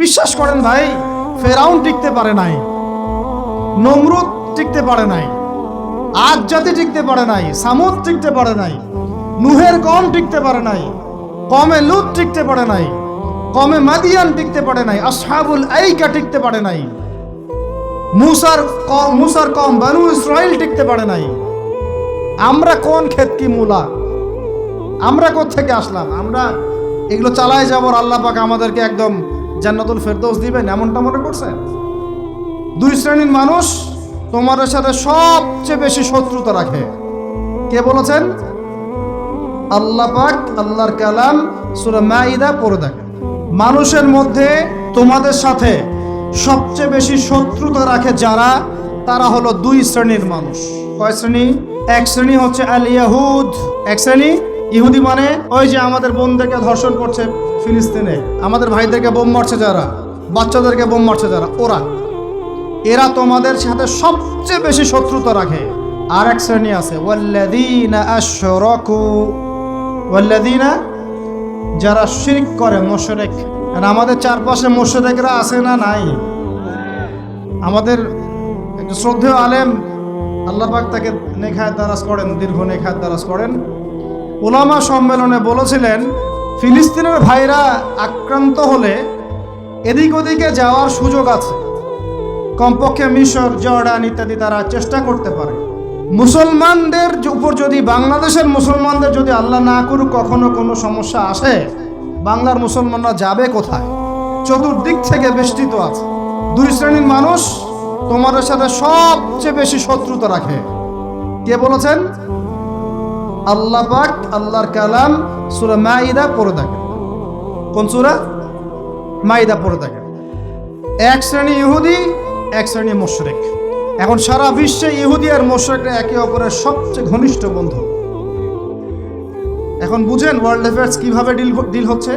বিশ্বাস করেন ভাই, ফেরাউন টিকতে পারে নাই, নমরুদ টিকতে পারে নাই আজ জাতি টিকতে পারে নাই, সামুদ টিকতে পারে নাই, নুহের কম টিকতে পারে নাই, কমে লুত টিকতে পারে নাই, কমে মাদিয়ান টিকতে পারে নাই, আসহাবুল আইকা টিকতে পারে নাই, মুসার মুসার কম বানু ইসরাইল টিকতে পারে নাই। আমরা কোন ক্ষেত কি মূলা? আমরা থেকে আসলাম? আমরা এগুলো চালায় যাব, আল্লাহ পাক আমাদেরকে একদম জান্নাতুল ফেরদৌস দিবেন, এমনটা মনে করছেন দুই শ্রেণির মানুষ তোমাদের সাথে সবচেয়ে বেশি শত্রুতা রাখে। কে বলেছেন? আল্লাহ পাক আল্লাহর কালাম সূরা মাইদা পড়ে দেখেন। মানুষের মধ্যে তোমাদের সাথে সবচেয়ে বেশি শত্রুতা রাখে যারা? তারা হলো দুই শ্রেণির মানুষ। কয় শ্রেণি? এক শ্রেণি হচ্ছে আল ইয়াহুদ এক শ্রেণি ইহুদি মানে ওই যে আমাদের বোনদেরকে ধর্ষণ করছে ফিলিস্তিনে। আমাদের ভাইদেরকে বোম মারছে যারা, বাচ্চাদেরকে বোম মারছে যারা, ওরা। এরা তোমাদের সাথে সবচেয়ে বেশি শত্রুতা রাখে। আর এক শ্রেণি আছে যারা শিরক করে, মোশরেক। আর আমাদের চারপাশে মোশরেকরা আছে না নাই? আমাদের শ্রদ্ধেয় আলেম, আল্লাহ পাক তাকে নেখায় দারাজ করেন, দীর্ঘ নেখায় দারাজ করেন। ওলামা সম্মেলনে বলেছিলেন, ফিলিস্তিনের ভাইরা আক্রান্ত হলে এদিক ওদিকে যাওয়ার সুযোগ আছে। কমপক্ষে মিশর, জর্ডান ইত্যাদি তারা চেষ্টা করতে পারে। মুসলমানদের উপর যদি, বাংলাদেশের মুসলমানদের যদি আল্লাহ না করুক, কখনো কোনো সমস্যা আসে? বাংলার মুসলমানরা যাবে কোথায়? চতুর্দিক থেকে বেষ্টিত আছে। দুই শ্রেণির মানুষ তোমাদের সাথে সবচেয়ে বেশি শত্রুতা রাখে। কে বলেছেন? আল্লাহ পাক আল্লাহর কালাম সুরা মাইদা পড়ে থাকে। কোন সুরা? মাইদা পড়ে থাকে। এক শ্রেণি ইহুদি, এক শ্রেণি মোশরেক। এখন সারা বিশ্বে ইহুদি আর মোশরেকরা একে অপরের সবচেয়ে ঘনিষ্ঠ বন্ধু। এখন বুঝেন ওয়ার্ল্ড অ্যাফেয়ার্স কীভাবে ডিল ডিল হচ্ছে?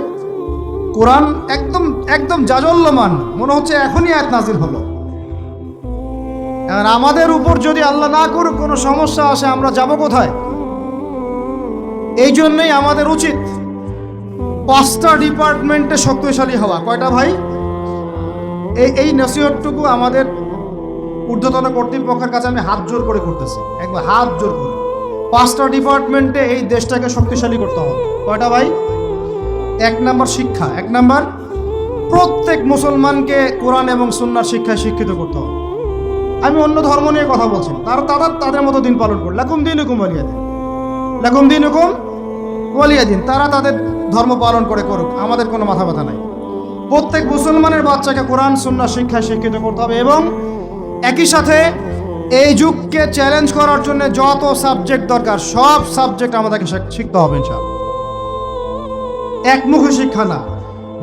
কোরআন একদম একদম জাজল্যমান। মনে হচ্ছে এখনই এক নাজির হলো। আমাদের উপর যদি আল্লাহ না করুক, কোনো সমস্যা আসে, আমরা যাব কোথায়? এই জন্যই আমাদের উচিত পাঁচটা ডিপার্টমেন্টে শক্তিশালী হওয়া। কয়টা ভাই? এই এই নসিহতটুকু আমাদের ঊর্ধ্বতন কর্তৃপক্ষের কাছে আমি হাত জোর করে করতেছি একবার হাত জোর করে। পাঁচটা ডিপার্টমেন্টে এই দেশটাকে শক্তিশালী করতে হবে। কয়টা ভাই? এক নাম্বার শিক্ষা। এক নাম্বার, প্রত্যেক মুসলমানকে কোরআন এবং সুন্নার শিক্ষায় শিক্ষিত করতে হবে। আমি অন্য ধর্ম নিয়ে কথা বলছি তারা তারা তাদের মতো দিন পালন করে লাকুম দিন হুকুম দিন লাকুম দিন হুকুম ওয়ালিয়া দিন, তারা তাদের ধর্ম পালন করে করুক, আমাদের কোনো মাথা ব্যথা নাই। প্রত্যেক মুসলমানের বাচ্চাকে কোরআন, সুন্নাহ, শিক্ষায় শিক্ষিত করতে হবে এবং একই সাথে এই যুগকে চ্যালেঞ্জ করার জন্য যত সাবজেক্ট দরকার, সব সাবজেক্ট আমাদেরকে শিখ- শিখতে হবে ইনশাআল্লাহ। একমুখী শিক্ষা না,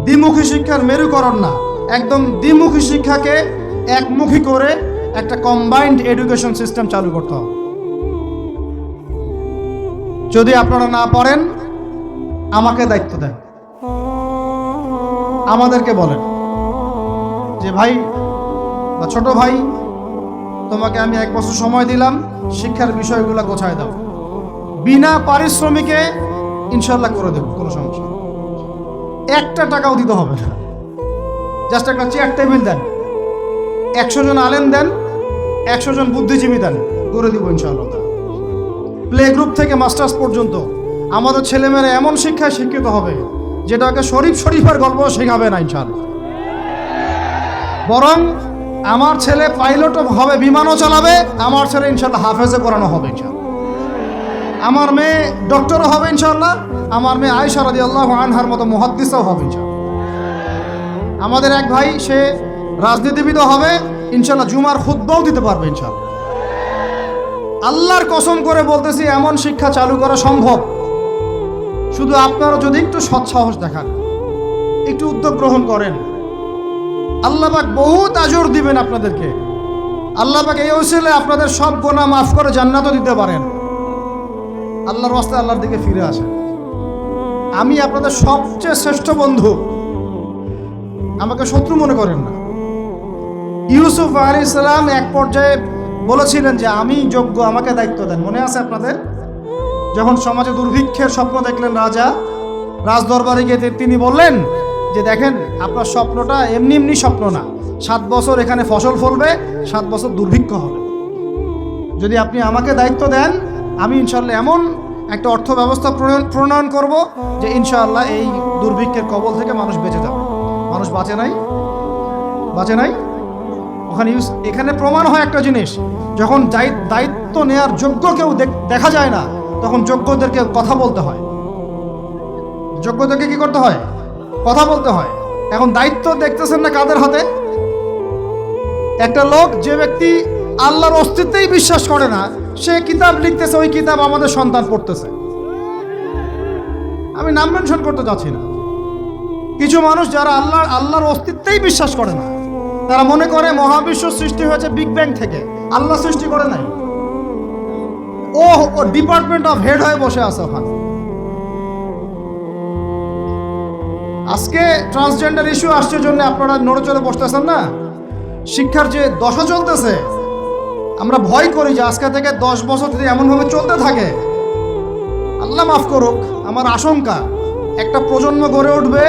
দ্বিমুখী শিক্ষার মেরুকরণ না, একদম দ্বিমুখী শিক্ষাকে একমুখী করে একটা কম্বাইন্ড এডুকেশন সিস্টেম চালু করতে হবে। যদি আপনারা না পারেন আমাকে দায়িত্ব দেন। আমাদেরকে বলেন যে, ভাই, বা ছোট ভাই, তোমাকে আমি এক বছর সময় দিলাম, শিক্ষার বিষয়গুলো গোছায় দাও। বিনা পারিশ্রমিকে ইনশাল্লাহ করে দেবো, কোনো সমস্যা একটা টাকাও দিতে হবে না। জাস্ট একটা চেয়ার টেবিল দেন, একশো জন আলেম দেন, একশো জন বুদ্ধিজীবী দেন, করে দিব ইনশাআল্লাহ। প্লে গ্রুপ থেকে মাস্টার্স পর্যন্ত আমাদের ছেলেমেয়েরা এমন শিক্ষায় শিক্ষিত হবে, যেটাকে শরীফ শরীফের গল্প শেখাবে না, ইনশাআল্লাহ। বরং আমার ছেলে পাইলটও হবে, বিমানও চালাবে, আমার ছেলে ইনশাল্লাহ হাফেজে করানো হবে ইনশাল্লাহ আমার মেয়ে ডক্টরও হবে ইনশাল্লাহ আমার মেয়ে আয়সা রাদি আল্লাহ আনহার মতো মহাদ্দিসও হবে ইনশাল্লাহ আমাদের এক ভাই, সে রাজনীতিবিদও হবে ইনশাল্লাহ জুমার খুদ্বাও দিতে পারবে ইনশাল্লাহ আল্লাহর কসম করে বলতেছি, এমন শিক্ষা চালু করা সম্ভব। শুধু আপনারা যদি একটু সৎসাহস দেখান, একটু উদ্যোগ গ্রহণ করেন। আল্লাহবাক বহুত আজর দিবেন আপনাদেরকে। আল্লাহবাক এই ওসিলে আপনাদের সব গোনা মাফ করে জান্নাতও দিতে পারেন। আল্লাহর রাস্তায় আল্লাহর দিকে ফিরে আসেন। আমি আপনাদের সবচেয়ে শ্রেষ্ঠ বন্ধু। আমাকে শত্রু মনে করেন না। ইউসুফ আলী ইসলাম এক পর্যায়ে বলেছিলেন যে, আমি যোগ্য, আমাকে দায়িত্ব দেন। মনে আছে আপনাদের? যখন সমাজে দুর্ভিক্ষের স্বপ্ন দেখলেন রাজা, রাজদরবারে গিয়ে তিনি বললেন যে, দেখেন, আপনার স্বপ্নটা এমনি এমনি স্বপ্ন না। সাত বছর এখানে ফসল ফলবে, সাত বছর দুর্ভিক্ষ হবে। যদি আপনি আমাকে দায়িত্ব দেন, আমি ইনশাল্লাহ এমন একটা অর্থ ব্যবস্থা প্রণয়ন করব যে, ইনশাআল্লাহ এই দুর্ভিক্ষের কবল থেকে মানুষ বেঁচে যাবে। মানুষ বাঁচে নাই? বাঁচে নাই? ওখানে ইউজ এখানে প্রমাণ হয় একটা জিনিস, যখন দায়ি- দায়িত্ব নেয়ার যোগ্য কেউ দেখা যায় না তখন যোগ্যদেরকে কথা বলতে হয়। যোগ্যদেরকে কি করতে হয়? কথা বলতে হয়। এখন দায়িত্ব দেখতেছেন না কাদের হাতে? একটা লোক যে ব্যক্তি আল্লাহর অস্তিত্বেই বিশ্বাস করে না, সে কিতাব লিখতেছে, ওই কিতাব আমাদের সন্তান পড়তেছে। আমি নাম মেনশন করতে যাচ্ছি না। কিছু মানুষ যারা আল্লাহ আল্লাহর অস্তিত্বেই বিশ্বাস করে না, তারা মনে করে মহাবিশ্ব সৃষ্টি হয়েছে বিগ ব্যাং থেকে। আল্লাহ সৃষ্টি করে নাই। ও ও ডিপার্টমেন্ট অফ হেড হয়ে বসে আছে ওখানে আজকে ট্রান্সজেন্ডার ইস্যু আসছে জন্য আপনারা নড়ে চড়ে বসতেছেন না শিক্ষার যে দশা চলতেছে, আমরা ভয় করি যে আজকে থেকে দশ বছর যদি এমনভাবে চলতে থাকে, আল্লাহ মাফ করুক, আমার আশঙ্কা, একটা প্রজন্ম গড়ে উঠবে,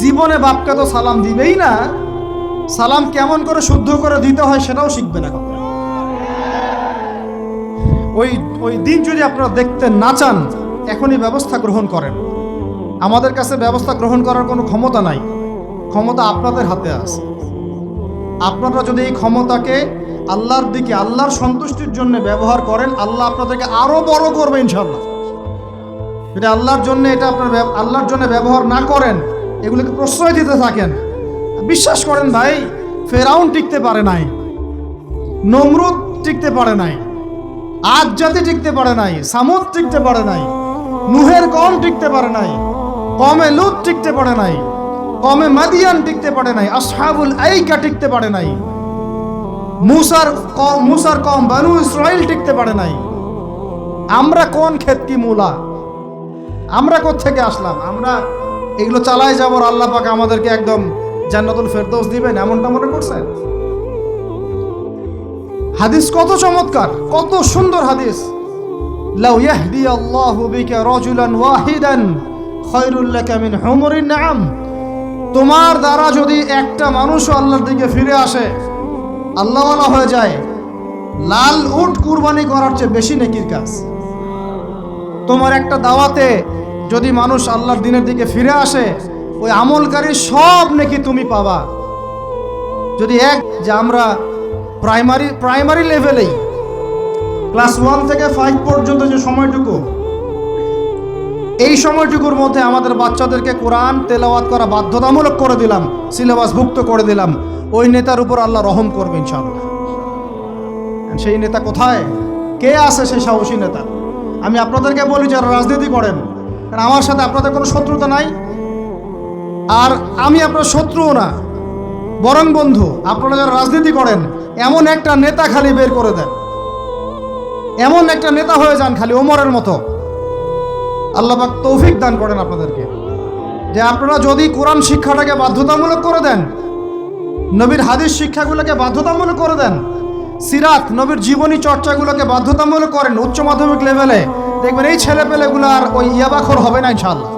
জীবনে বাপকে তো সালাম দিবেই না, সালাম কেমন করে শুদ্ধ করে দিতে হয় সেটাও শিখবে না কখনো। ওই ওই দিন যদি আপনারা দেখতে না চান, এখনই ব্যবস্থা গ্রহণ করেন। আমাদের কাছে ব্যবস্থা গ্রহণ করার কোনো ক্ষমতা নাই। ক্ষমতা আপনাদের হাতে আছে। আপনারা যদি এই ক্ষমতাকে আল্লাহর দিকে, আল্লাহর সন্তুষ্টির জন্য ব্যবহার করেন, আল্লাহ আপনাদেরকে আরও বড় করবে ইনশাল্লাহ যদি আল্লাহর জন্য এটা আপনার আল্লাহর জন্য ব্যবহার না করেন, এগুলোকে প্রশ্রয় দিতে থাকেন, বিশ্বাস করেন ভাই, ফেরাউন টিকতে পারে নাই, নমরুদ টিকতে পারে নাই। আজ জাতি টিকতে পারে নাই, সামুদ টিকতে পারে নাই, নুহের কম টিকতে পারে নাই, কমে লুত টিকতে পারে নাই, কমে মাদিয়ান টিকতে পারে নাই, আসহাবুল আইকা টিকতে পারে নাই, মুসার কম মুসার কম বানু ইসরাইল টিকতে পারে নাই। আমরা কোন ক্ষেত কি মূলা? আমরা থেকে আসলাম? আমরা এগুলো চালাই যাব আল্লাহ পাক আমাদেরকে একদম জান্নাতুল ফেরদৌস দিবেন, এমনটা মনে করছেন? হাদিস কত চমৎকার, কত সুন্দর হাদিস। লাউ ইয়াহদি আল্লাহু বিকা রাজুলান ওয়াহিদান, খায়রুল লাকা মিন হুমুরিন নাম তোমার দ্বারা যদি একটা মানুষও আল্লাহর দিকে ফিরে আসে, আল্লাহওয়ালা হয়ে যায়। লাল উট কুরবানি করার চেয়ে বেশি নেকির কাজ। তোমার একটা দাওয়াতে যদি মানুষ আল্লাহর দিনের দিকে ফিরে আসে, ওই আমলকারী সব নাকি তুমি পাবা। যদি এক যে আমরা প্রাইমারি প্রাইমারি লেভেলেই। ক্লাস ওয়ান থেকে ফাইভ পর্যন্ত যে সময়টুকু, এই সময়টুকুর মধ্যে আমাদের বাচ্চাদেরকে কোরআন তেলাওয়াত করা বাধ্যতামূলক করে দিলাম সিলেবাস ভুক্ত করে দিলাম। ওই নেতার উপর আল্লাহ রহম করবে ইনশাআল্লাহ। সেই নেতা কোথায়? কে আছে সেই সাহসী নেতা? আমি আপনাদেরকে বলি, যারা রাজনীতি করেন, কারণ আমার সাথে আপনাদের কোনো শত্রুতা নাই। আর আমি আপনার শত্রুও না, বরং বন্ধু, আপনারা যারা রাজনীতি করেন এমন একটা নেতা খালি বের করে দেন। এমন একটা নেতা হয়ে যান খালি ওমরের মতো। আল্লাহবাক তৌফিক দান করেন আপনাদেরকে। যে আপনারা যদি কোরআন শিক্ষাটাকে বাধ্যতামূলক করে দেন, নবীর হাদিস শিক্ষাগুলোকে বাধ্যতামূলক করে দেন, সিরাত, নবীর জীবনী চর্চাগুলোকে বাধ্যতামূলক করেন উচ্চ মাধ্যমিক লেভেলে, দেখবেন এই ছেলে পেলেগুলো আর ওই ইয়াবাখর হবে না ইনশাল্লাহ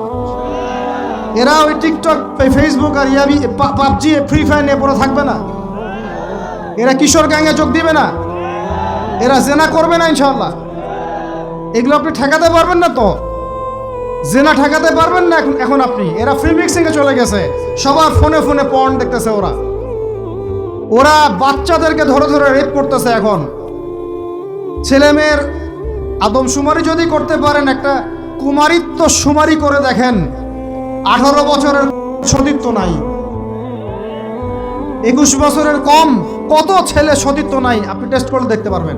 এরা ওই টিকটক ফেসবুক আর ইয়াবি পাবজি, ফ্রি ফায়ার নিয়ে পড়ে থাকবে না। এরা কিশোর গ্যাংয়ে যোগ দিবে না। এরা জেনা করবে না ইনশাল্লাহ এগুলো আপনি ঠেকাতে পারবেন না তো। জেনা ঠেকাতে পারবেন না এখন আপনি। এরা ফ্রি মিক্সিংয়ে চলে গেছে। সবার ফোনে ফোনে পর্ন দেখতেছে ওরা। ওরা বাচ্চাদেরকে ধরে ধরে রেপ করতেছে এখন। ছেলে মেয়ের আদমশুমারি যদি করতে পারেন, একটা কুমারিত্ব সুমারি করে দেখেন। আঠারো বছরের সতীত্ব নাই। একুশ বছরের কম। কত ছেলে সতীত্ব নাই, আপনি টেস্ট করে দেখতে পারবেন।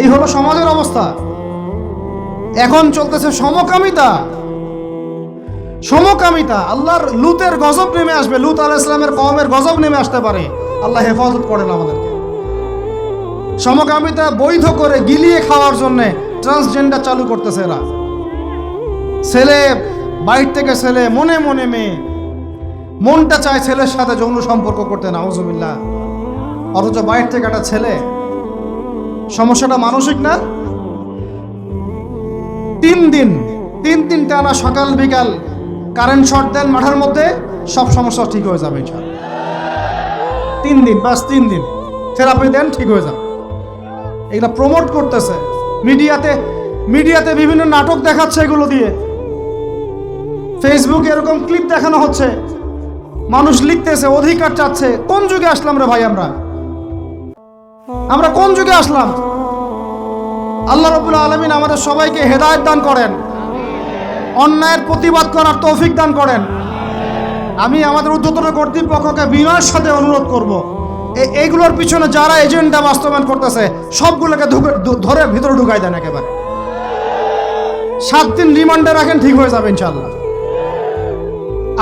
এই হলো সমাজের অবস্থা। এখন চলতেছে সমকামিতা। সমকামিতা, আল্লাহর লুতের গজব নেমে আসবে, লুত আল ইসলামের কমের গজব নেমে আসতে পারে। আল্লাহ হেফাজত করেন আমাদেরকে। সমকামিতা বৈধ করে গিলিয়ে খাওয়ার জন্যে ট্রান্সজেন্ডার চালু করতেছে এরা। ছেলে বাইর থেকে ছেলে, মনে মনে মেয়ে মনটা চায় ছেলের সাথে যৌন সম্পর্ক করতে, নাউজুবিল্লাহ। অথচ বাইর থেকে একটা ছেলে, সমস্যাটা মানসিক না? তিন দিন তিন দিন টানা সকাল, বিকাল কারেন্ট শর্ট দেন মাঠের মধ্যে, সব সমস্যা ঠিক হয়ে যাবে তিন দিন, বাস তিন দিন থেরাপি দেন, ঠিক হয়ে যাবে। এগুলো প্রমোট করতেছে। মিডিয়াতে মিডিয়াতে বিভিন্ন নাটক দেখাচ্ছে এগুলো দিয়ে। ফেসবুকে এরকম ক্লিপ দেখানো হচ্ছে। মানুষ লিখতেছে, অধিকার চাচ্ছে। কোন যুগে আসলাম রে ভাই আমরা? আমরা কোন যুগে আসলাম? আল্লাহ রবুল আলমিন আমাদের সবাইকে হেদায়ত দান করেন। অন্যায়ের প্রতিবাদ করার তৌফিক দান করেন। আমি আমাদের উদ্যোতন কর্তৃপক্ষকে বিনয়ের সাথে অনুরোধ করব এইগুলোর পিছনে যারা এজেন্ডা বাস্তবায়ন করতেছে, সবগুলোকে ধরে ভিতরে ঢুকাই দেন একেবারে। সাত দিন রিমান্ডে রাখেন, ঠিক হয়ে যাবে ইনশাল্লাহ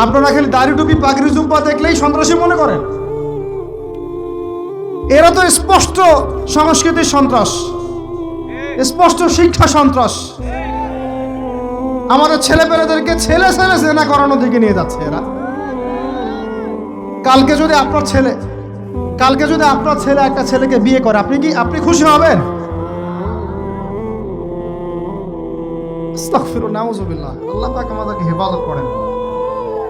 আপনারা খালি দাড়ি টুপি, পাগড়ি, জুব্বা দেখলেই সন্ত্রাসী মনে করেন? এরা তো স্পষ্ট সংস্কৃতির সন্ত্রাস, স্পষ্ট শিক্ষা সন্ত্রাস। আমাদের ছেলে পেলেদেরকে ছেলে ছেলে জেনা করানোর দিকে নিয়ে যাচ্ছে এরা। কালকে যদি আপনার ছেলে, কালকে যদি আপনার ছেলে একটা ছেলেকে বিয়ে করে, আপনি কি, আপনি খুশি হবেন? আল্লাহ আমাদেরকে হেফাজত করেন।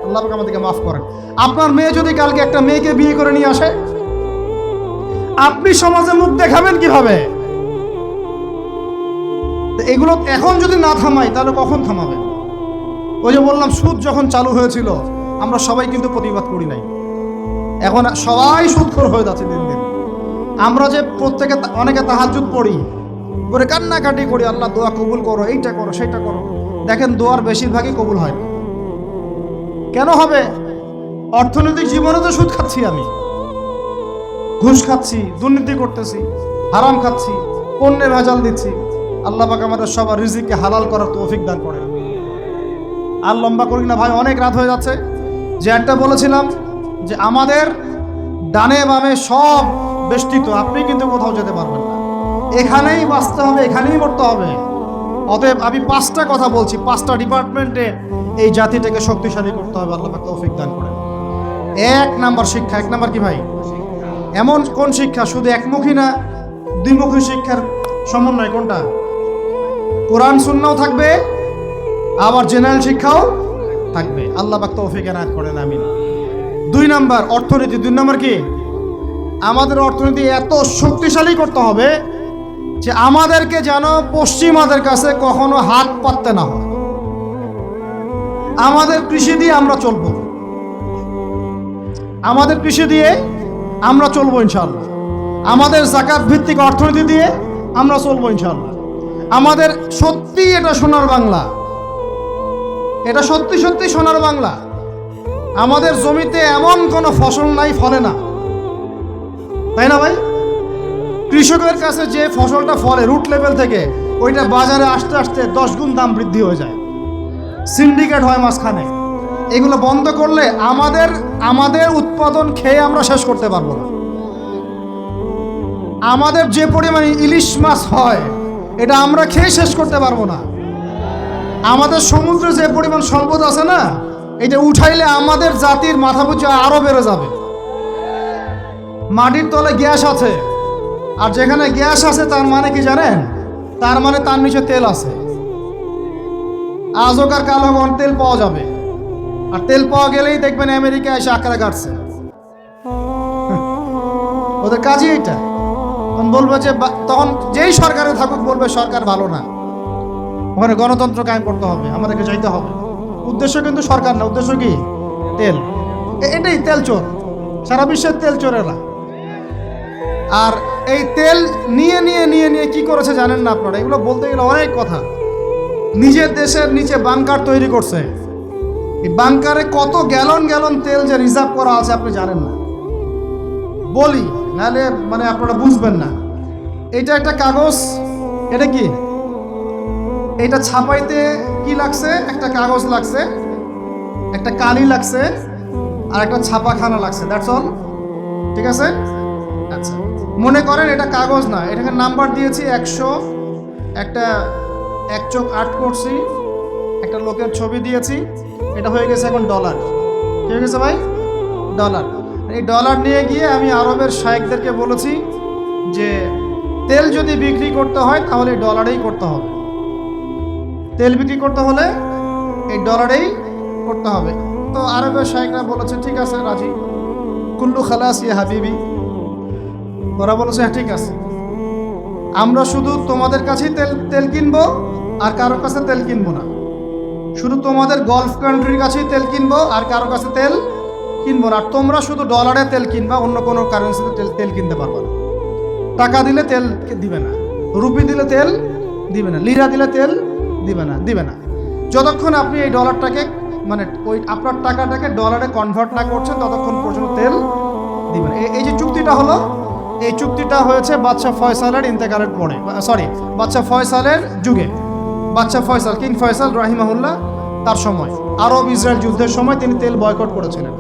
আল্লাহ পাক আমাদেরকে মাফ করেন। আপনার মেয়ে যদি কালকে একটা মেয়েকে বিয়ে করে নিয়ে আসে, আপনি সমাজে মুখ দেখাবেন কীভাবে? এগুলো এখন যদি না থামাই তাহলে কখন থামাবে? ওই যে বললাম, সুদ যখন চালু হয়েছিল, আমরা সবাই কিন্তু প্রতিবাদ করি নাই। এখন সবাই সুদখোর হয়ে যাচ্ছে দিন দিন। আমরা যে প্রত্যেকে অনেকে তাহাজুদ পড়ি, করে কান্নাকাটি করি, আল্লাহ দোয়া কবুল করো, এইটা করো, সেটা করো। দেখেন দোয়ার বেশিরভাগই কবুল হয় কেন হবে? অর্থনৈতিক জীবনে তো সুদ খাচ্ছি আমি। ঘুষ খাচ্ছি, দুর্নীতি করতেছি, হারাম খাচ্ছি, পণ্যে ভেজাল দিচ্ছি। আল্লাহ পাক আমাদের সবার রিজিককে হালাল করার তৌফিক দান করে আর লম্বা করি না ভাই, অনেক রাত হয়ে যাচ্ছে। যে একটা বলেছিলাম যে আমাদের ডানে বামে সব বেষ্টিত, আপনি কিন্তু কোথাও যেতে পারবেন না। এখানেই বাঁচতে হবে, এখানেই মরতে হবে। অতএব আমি পাঁচটা কথা বলছি, পাঁচটা ডিপার্টমেন্টে এই জাতিটাকে শক্তিশালী করতে হবে, আল্লাহ তৌফিক দান করেন। এক নাম্বার শিক্ষা, এক নাম্বার কি ভাই? এমন কোন শিক্ষা? শুধু একমুখী না, দ্বিমুখী শিক্ষার সমন্বয় কোনটা? কোরআন, সুন্নাও থাকবে, আবার জেনারেল শিক্ষাও থাকবে। আল্লাহ পাক তৌফিক এনায়ত করেন, আমিন। দুই নাম্বার, অর্থনীতি। দুই নাম্বার কি? আমাদের অর্থনীতি এত শক্তিশালী করতে হবে যে আমাদেরকে যেন পশ্চিমাদের কাছে কখনো হাত পাততে না হয়। আমাদের কৃষি দিয়ে আমরা চলবো। আমাদের কৃষি দিয়ে আমরা চলবো ইনশাল্লাহ আমাদের জাকাত ভিত্তিক অর্থনীতি দিয়ে আমরা চলবো ইনশাল্লাহ আমাদের সত্যি এটা সোনার বাংলা। এটা সত্যি সত্যি সোনার বাংলা। আমাদের জমিতে এমন কোনো ফসল নাই, ফলে না। তাই না ভাই? কৃষকের কাছে যে ফসলটা ফলে রুট লেভেল থেকে, ওইটা বাজারে আসতে আসতে দশ গুণ দাম বৃদ্ধি হয়ে যায়। সিন্ডিকেট হয় মাঝখানে। এগুলো বন্ধ করলে আমাদের আমাদের উৎপাদন খেয়ে আমরা শেষ করতে পারব না। আমাদের যে পরিমাণে ইলিশ মাছ হয়, এটা আমরা খেয়ে শেষ করতে পারব না। আমাদের সমুদ্রে যে পরিমাণ সম্পদ আছে না, এটা উঠাইলে আমাদের জাতির মাথা পুজো আরও বেড়ে যাবে। মাটির তলে গ্যাস আছে। আর যেখানে গ্যাস আছে, তার মানে কি জানেন? তার মানে তার নিচে তেল আছে। আজকার কালো গন তেল পাওয়া যাবে। আর তেল পাওয়া গেলেই দেখবেন আমেরিকা এসে আঁকড়া কাটছে। ওদের কাজই এটা তখন বলবে যে তখন যেই সরকারে থাকুক, বলবে সরকার ভালো না। ওখানে গণতন্ত্র কায়েম করতে হবে, আমাদেরকে যাইতে হবে। উদ্দেশ্য কিন্তু সরকার না, উদ্দেশ্য কি? তেল। এটাই তেল চোর। সারা বিশ্বের তেল চোরেরা। আর এই তেল নিয়ে নিয়ে নিয়ে নিয়ে কি করেছে জানেন না আপনারা? এগুলো বলতে গেলে অনেক কথা। নিজের দেশের নিচে বাংকার তৈরি করছে। এই বাংকারে কত গ্যালন গ্যালন তেল যে রিজার্ভ করা আছে আপনি জানেন না। বলি, নাহলে মানে আপনারা বুঝবেন না। এটা একটা কাগজ, এটা কি? এটা ছাপাইতে কি লাগছে? একটা কাগজ লাগছে, একটা কালি লাগছে, আর একটা ছাপাখানা লাগছে, দ্যাটস অল। ঠিক আছে? আচ্ছা। মনে করেন এটা কাগজ না, এটাকে নাম্বার দিয়েছি একশো, একটা এক চোখ আট করছি, একটা লোকের ছবি দিয়েছি, এটা হয়ে গেছে এখন ডলার কি হয়ে গেছে ভাই? ডলার এই ডলার নিয়ে গিয়ে আমি আরবের শায়েকদেরকে বলেছি যে, তেল যদি বিক্রি করতে হয় তাহলে ডলারেই করতে হবে। তেল বিক্রি করতে হলে এই ডলারেই করতে হবে। তো আরবের শাইকরা বলেছে, ঠিক আছে, রাজি। কুল্লু খালাস ইয়ে হাবিবি। ওরা বলেছে হ্যাঁ ঠিক আছে। আমরা শুধু তোমাদের কাছেই তেল তেল কিনবো আর কারোর কাছে তেল কিনবো না। শুধু তোমাদের গলফ কান্ট্রির কাছেই তেল কিনবো আর কারও কাছে তেল কিনবো না। আর তোমরা শুধু ডলারে তেল কিনবা, অন্য কোনো কারেন্সিতে তেল তেল কিনতে পারবে না। টাকা দিলে তেল দিবে না। রুপি দিলে তেল দিবে না। লিরা দিলে তেল দিবে না দিবে না। যতক্ষণ আপনি এই ডলারটাকে মানে ওই আপনার টাকাটাকে ডলারে কনভার্ট না করছেন, ততক্ষণ পর্যন্ত তেল দিবে না। এই যে চুক্তিটা হলো এই চুক্তিটা হয়েছে বাদশাহ ফয়সালের ইন্তেকালের পরে। সরি বাদশাহ ফয়সালের যুগে। বাদশাহ ফয়সাল, কিং ফয়সাল রাহিমাহুল্লাহ তার সময়। আরব ইসরায়েল যুদ্ধের সময় তিনি তেল বয়কট করেছিলেন।